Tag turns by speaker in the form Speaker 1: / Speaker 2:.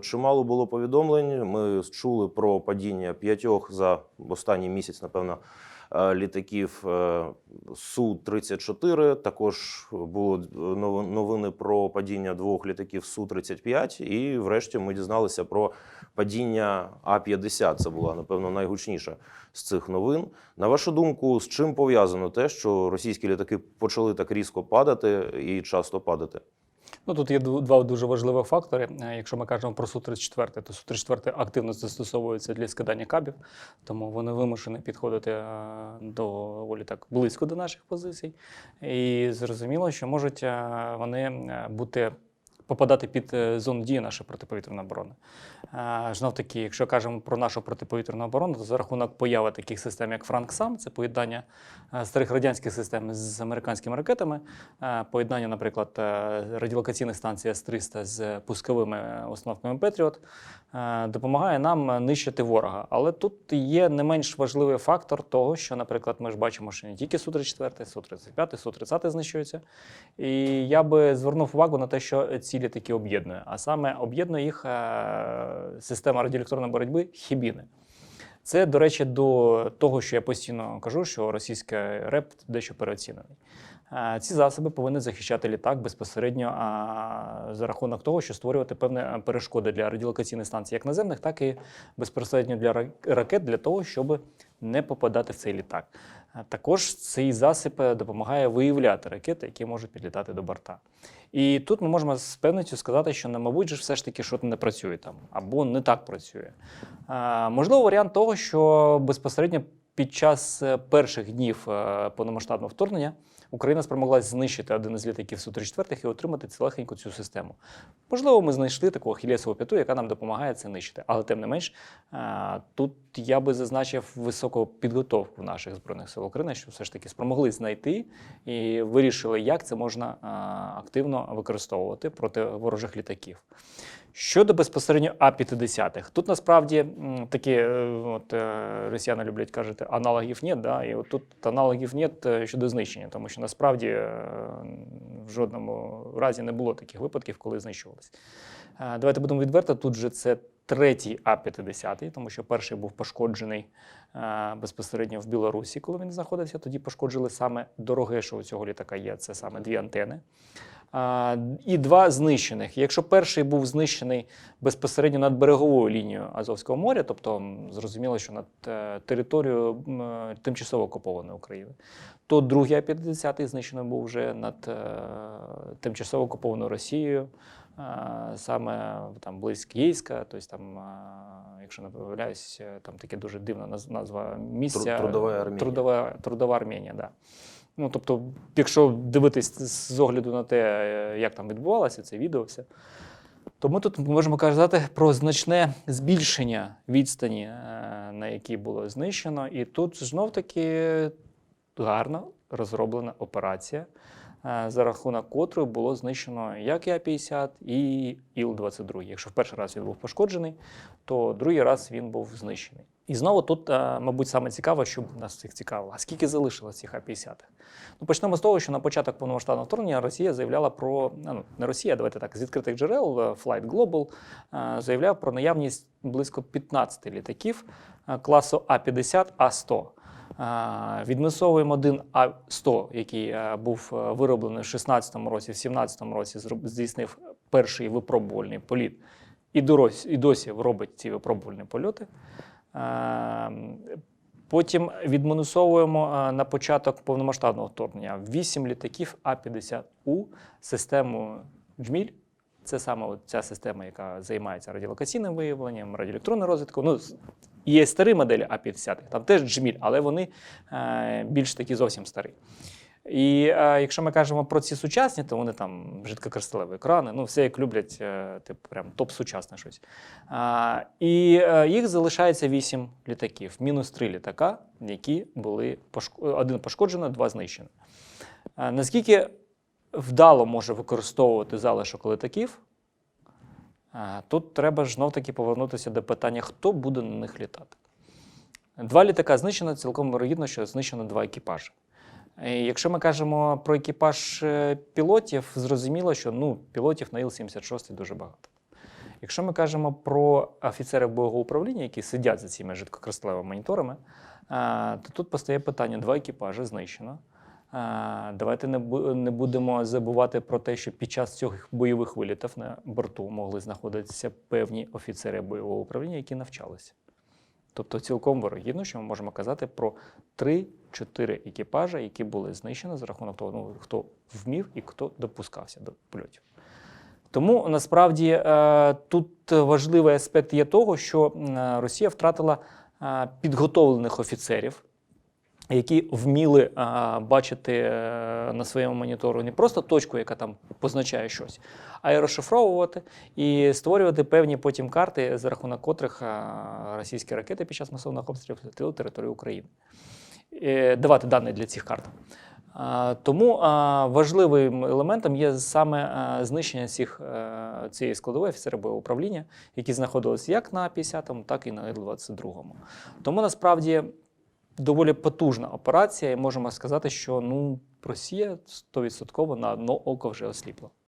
Speaker 1: Чимало було повідомлень. Ми чули про падіння п'ятьох за останній місяць, напевно, е, літаків Су-34. Також було нов- новини про падіння двох літаків Су-35. І врешті ми дізналися про падіння А-50. Це була, напевно, найгучніша з цих новин. На вашу думку, з чим пов'язано те, що російські літаки почали так різко падати і часто падати?
Speaker 2: Ну тут є два дуже важливих фактори. Е, Якщо ми кажемо про Су-34, то Су-34 активно застосовується для скидання кабів, тому вони вимушені підходити е, доволі так близько до наших позицій. І зрозуміло, що можуть е, вони бути. Попадати під е, зону дії нашої протиповітряної оборони. Знов таки, якщо кажемо про нашу протиповітряну оборону, то за рахунок появи таких систем, як Франк Сам, це поєднання е, старих радянських систем з американськими ракетами, е, поєднання, наприклад, радіолокаційних станцій С-300 з пусковими установками Петріот, допомагає нам нищити ворога. Але тут є не менш важливий фактор того, що, наприклад, ми ж бачимо, що не тільки Су-34, Су-35, Су-30 знищуються. І я би звернув увагу на те, що ці літаки об'єднує, а саме об'єднує їх е, система радіоелектронної боротьби Хібіни. Це, до речі, до того, що я постійно кажу, що російський реп дещо переоцінений. Е, Ці засоби повинні захищати літак безпосередньо за рахунок того, що створювати певні е, перешкоди для радіолокаційних станцій, як наземних, так і безпосередньо для ракет, для того, щоб не попадати в цей літак. Також цей засіб допомагає виявляти ракети, які можуть підлітати до борта. І тут ми можемо з певністю сказати, що, ну, мабуть, же все ж таки щось не працює там або не так працює. Можливо, варіант того, що безпосередньо під час е, перших днів е, повномасштабного вторгнення Україна спромоглась знищити один із літаків Су-34 і отримати цілехеньку цю систему. Можливо, ми знайшли таку ахілєсову п'яту, яка нам допомагає це нищити. Але тим не менш, е, тут я би зазначив високу підготовку наших збройних сил України, що все ж таки спромогли знайти і вирішили, як це можна е, активно використовувати проти ворожих літаків. Щодо безпосередньо А-50, тут насправді такі, е, от е, росіяни люблять кажуть, аналогів нет, да, і от тут аналогів нет щодо знищення, тому що насправді е, в жодному разі не було таких випадків, коли знищувалися. Давайте будемо відверто. Тут же це третій А-50, тому що перший був пошкоджений безпосередньо в Білорусі, коли він знаходився. Тоді пошкоджили саме дороге, що у цього літака є. Це саме дві антени. І два знищених. Якщо перший був знищений безпосередньо над береговою лінією Азовського моря, тобто зрозуміло, що над е, територією е, тимчасово окупованої України, то другий А-50 знищений був вже над е, тимчасово окупованою Росією, саме там близько Єйська, тобто там, якщо не помиляюсь, там таке дуже дивна наз- назва місця.
Speaker 1: Трудова Армія.
Speaker 2: Трудова, трудова Армія, да. Ну, тобто, якщо дивитись з огляду на те, е, як там відбувалося це відео, все, то ми тут можемо казати про значне збільшення відстані, е, на якій було знищено. І тут знов таки гарно розроблена операція, за рахунок котрої було знищено як Я-50 і Іл-22. Якщо в перший раз він був пошкоджений, то другий раз він був знищений. І знову тут, е, мабуть, саме цікаво, що нас всіх цікавило, а скільки залишилось цих А-50? Ну, почнемо з того, що на початок повномасштабного вторгнення Росія заявляла про ну не Росія, давайте так, з відкритих джерел, е, Flight Global е, заявляв про наявність близько 15 літаків е, класу А-50 А-100. Відмисовуємо один А-100, який е, був е, вироблений в 16-му році, в 17-му році здійснив перший випробувальний політ і дорос- і досі робить ці випробувальні польоти. Е, Потім відмінусовуємо на початок повномасштабного вторгнення 8 літаків А-50У систему Джміль. Це саме от ця система, яка займається радіолокаційним виявленням, радіоелектронною розвідкою. Ну, є старі моделі А-50, там теж Джміль, але вони е, більш такі зовсім старі. І е, якщо ми кажемо про ці сучасні, то вони там жидкокристалеві екрани, ну все як люблять, е, типу прям топ-сучасне щось. А, і е, їх залишається 8 літаків, мінус 3 літака, які були пошк... один пошкоджено, два знищено. А, наскільки вдало може використовувати залишок літаків? Тут треба ж знов таки повернутися до питання, хто буде на них літати. Два літака знищено, цілком вирогідно, що знищено два екіпажі. І Якщо ми кажемо про екіпаж е, пілотів, зрозуміло, що ну, пілотів на Іл-76 дуже багато. Якщо ми кажемо про офіцерів бойового управління, які сидять за цими жидкокристалевими моніторами, е, то тут постає питання: два екіпажі знищено. Давайте не будемо забувати про те, що під час цих бойових вилітів на борту могли знаходитися певні офіцери бойового управління, які навчалися. Тобто цілком вирогідно, що ми можемо казати про 3-4 екіпажі, які були знищені за рахунок того, ну, хто вмів і хто допускався до польотів. Тому насправді е, тут важливий аспект є того, що Росія втратила е, підготовлених офіцерів, які вміли е, бачити е, на своєму монітору не просто точку, яка там позначає щось, а й розшифровувати і створювати певні потім карти, за рахунок котрих е, російські ракети під час масових обстрілів летіли територію України. Е, Давати дані для цих карт. А, Тому а, важливим елементом є саме а, знищення цих, е, цієї складової офіцера управління, які знаходилися як на 50-му, так і на 22-му. Тому насправді доволі потужна операція, і можемо сказати, що ну, Росія 100% на одно око вже осліпла.